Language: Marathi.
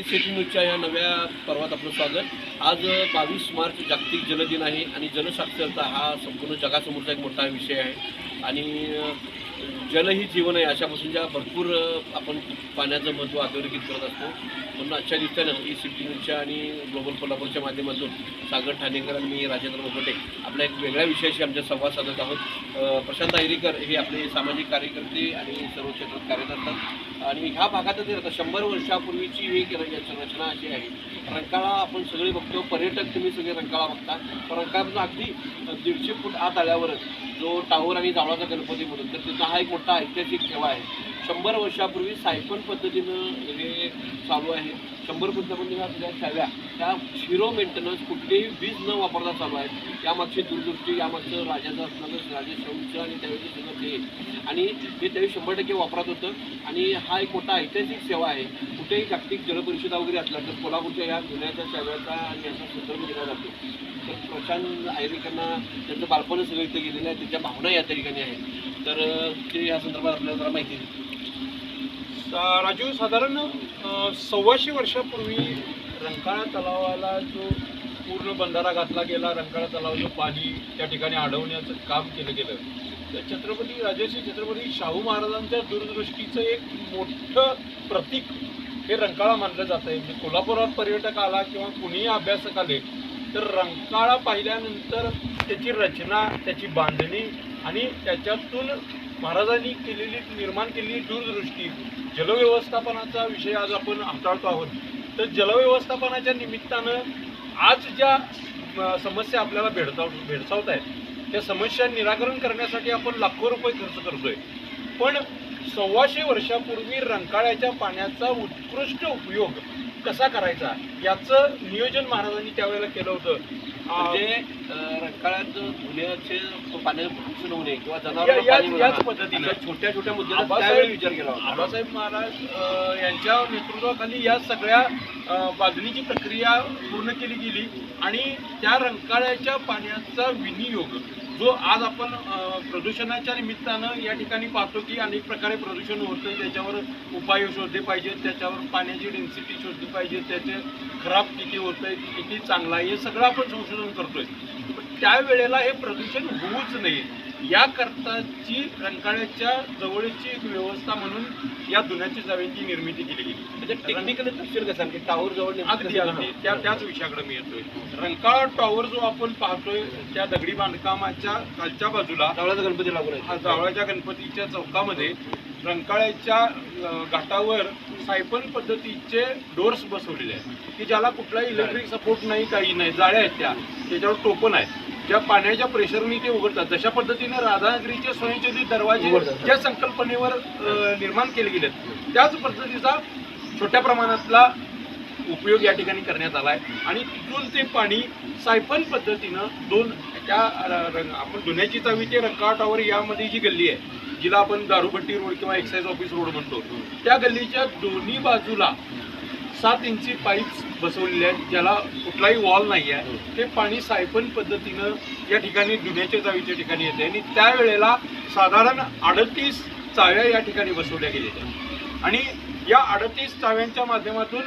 ई सिटी न्यूजच्या या नव्या पर्वात आपलं स्वागत. आज बावीस मार्च जागतिक जलदिन आहे आणि जनसाक्षरता हा संपूर्ण जगासमोरचा एक मोठा विषय आहे. आणि जल ही जीवन आहे अशापासून ज्या भरपूर आपण पाण्याचं महत्त्व अधोरेखित करत असतो. म्हणून आजच्या दिवसानं ई सिटी न्यूजच्या आणि ग्लोबल कोल्हापूरच्या माध्यमातून सागर ठाणेकर आणि मी राजेंद्र मोकटे आपल्या एक वेगळ्या विषयाशी आमच्या संवाद साधत आहोत. प्रशांत आयरीकर हे आपले सामाजिक कार्यकर्ते आणि सर्व क्षेत्रात कार्यरत असतात. आणि ह्या भागातच आता शंभर वर्षापूर्वीची ही एक रचना अशी आहे. रंकाळा आपण सगळे बघतो पर्यटक तुम्ही सगळे रंकाळा बघता. पण रंकाळापासून अगदी दीडशे फूट आत आल्यावरच जो टावर आणि जावळाचा गणपती म्हणून तर तिथं हा एक मोठा ऐतिहासिक ठेवा आहे. शंभर वर्षापूर्वी सायकल पद्धतीनं हे चालू आहे. शंभर पद्धतीमध्ये आपल्या छाव्या त्या झिरो मेंटेनन्स कुठलेही वीज न वापरता चालू आहेत यामागची दूरदृष्टी यामागचं राजाचं असणारं राजे आणि त्यावेळी सगळं ते. आणि हे त्यावेळी शंभर टक्के वापरात होतं. आणि हा एक मोठा ऐतिहासिक सेवा आहे. कुठेही जागतिक जलपरिषदा वगैरे असला तर कोल्हापूरच्या या जुन्याच्या चाव्याचा आणि याचा संदर्भ दिला जातो. तर प्रशांत आयरिकांना त्यांचं बालपण सगळं इथं गेलेलं आहे. त्यांच्या भावना या ठिकाणी आहेत. तर ते या संदर्भात आपल्याला जरा माहिती सा- राजू साधारण सव्वाशे वर्षापूर्वी रंकाळा तलावाला जो पूर्ण बंधारा घातला गेला रंकाळा तलावाचं पाणी त्या ठिकाणी अडवण्याचं काम केलं गेलं. तर छत्रपती राजर्षी छत्रपती शाहू महाराजांच्या दूरदृष्टीचं एक मोठं प्रतीक हे रंकाळा मानलं जात आहे. म्हणजे कोल्हापुरात पर्यटक आला किंवा कुणीही अभ्यासक आले तर रंकाळा पाहिल्यानंतर त्याची रचना त्याची बांधणी आणि त्याच्यातून महाराजांनी केलेली निर्माण केलेली दूरदृष्टी जलव्यवस्थापनाचा विषय आज आपण हाताळतो आहोत. तर जलव्यवस्थापनाच्या निमित्तानं आज ज्या समस्या आपल्याला भेडसाव भेडसावत आहेत त्या समस्या निराकरण करण्यासाठी आपण लाखो रुपये खर्च करतोय. पण सव्वाशे वर्षापूर्वी रंकाळ्याच्या पाण्याचा उत्कृष्ट उपयोग कसा करायचा याचं नियोजन महाराजांनी त्यावेळेला केलं होतं म्हणजे रंकाळ्यात धुण्याचे पाण्याचं प्रदूषण नये किंवा जनावरांना याच-. पद्धतीनं. छोट्या छोट्या त्यावेळी विचार केला होता आबासाहेब महाराज यांच्या नेतृत्वाखाली या सगळ्या बांधणीची प्रक्रिया पूर्ण केली गेली आणि त्या रंकाळ्याच्या पाण्याचा विनियोग जो आज आपण प्रदूषणाच्या निमित्तानं या ठिकाणी पाहतो की अनेक प्रकारे प्रदूषण होतं त्याच्यावर उपाय शोधले पाहिजेत. त्याच्यावर पाण्याची डेन्सिटी शोधली पाहिजे. त्याचे खराब किती होतंय किती चांगलं आहे हे सगळं आपण संशोधन करतोय. पण त्यावेळेला हे प्रदूषण होऊच नये. याकरताची रंकाळ्याच्या जवळची एक व्यवस्था म्हणून या दुन्याची जावेची निर्मिती केली गेली. म्हणजे टेक्निकली तपशील कसं? की टावर जवळ अगदी अगदी? त्या त्याच विषयाकडे मी येतोय. रंकाळा टॉवर जो आपण पाहतोय त्या दगडी बांधकामाच्या खालच्या बाजूला जावळाचा गणपती लागून हा जावळाच्या गणपतीच्या चौकामध्ये रंकाळ्याच्या घाटावर सायपन पद्धतीचे डोर्स बसवलेले आहेत. की ज्याला कुठलाही इलेक्ट्रिक सपोर्ट नाही काही नाही. जाळ्या आहेत त्या. त्याच्यावर टोपण आहे ज्या पाण्याच्या प्रेशरनी ते उघडतात जशा पद्धतीने राधानगरीचे स्वयंचलित दरवाजे. ज्या संकल्पनेवर निर्माण केले गेलेत त्याच पद्धतीचा छोट्या प्रमाणातला उपयोग या ठिकाणी करण्यात आला आहे आणि तिथून ते पाणी सायफन पद्धतीनं दोन त्या रंग- आपण धुण्याची चावी ते रंकाळा टॉवर यामध्ये जी गल्ली आहे जिला आपण दारूभट्टी रोड किंवा एक्साईज ऑफिस रोड म्हणतो त्या गल्लीच्या दोन्ही बाजूला सात इंची पाईप्स बसवलेले आहेत. ज्याला कुठलाही वॉल नाही आहे ते पाणी सायफन पद्धतीनं या ठिकाणी धुण्याच्या चावीच्या ठिकाणी येते. आणि त्यावेळेला साधारण अडतीस चाव्या या ठिकाणी बसवल्या गेलेल्या आणि या अडतीस चाव्यांच्या माध्यमातून